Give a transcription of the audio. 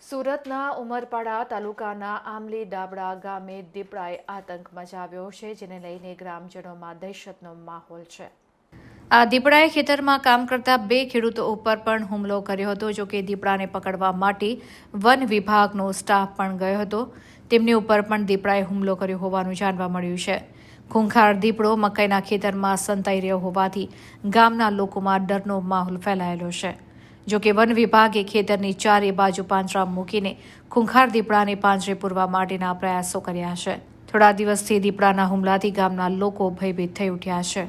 સુરતના ઉમરપાડા તાલુકાના આમલી ડાબડા ગામે દીપડાએ આતંક મચાવ્યો છે, જેને લઈને ગ્રામજનોમાં દહેશતનો માહોલ છે. આ દીપડાએ ખેતરમાં કામ કરતા બે ખેડૂતો ઉપર પણ હુમલો કર્યો હતો, જો કે દીપડાને પકડવા માટે વન વિભાગનો સ્ટાફ પણ ગયો હતો. તેમની ઉપર પણ દીપડાએ હુમલો કર્યો હોવાનું જાણવા મળ્યું છે. ખૂંખાર દીપડો મકાઈના ખેતરમાં સંતાઈ રહ્યો હોવાથી ગામના લોકોમાં ડરનો માહોલ ફેલાયેલો છે. જો કે વન વિભાગે ખેતરની ચારે બાજુ પાંજરા મૂકીને ખૂંખાર દીપડાને પાંજરે પૂરવા માટેના પ્રયાસો કર્યા છે. થોડા દિવસથી દીપડાના હુમલાથી ગામના લોકો ભયભીત થઈ ઉઠ્યા છે.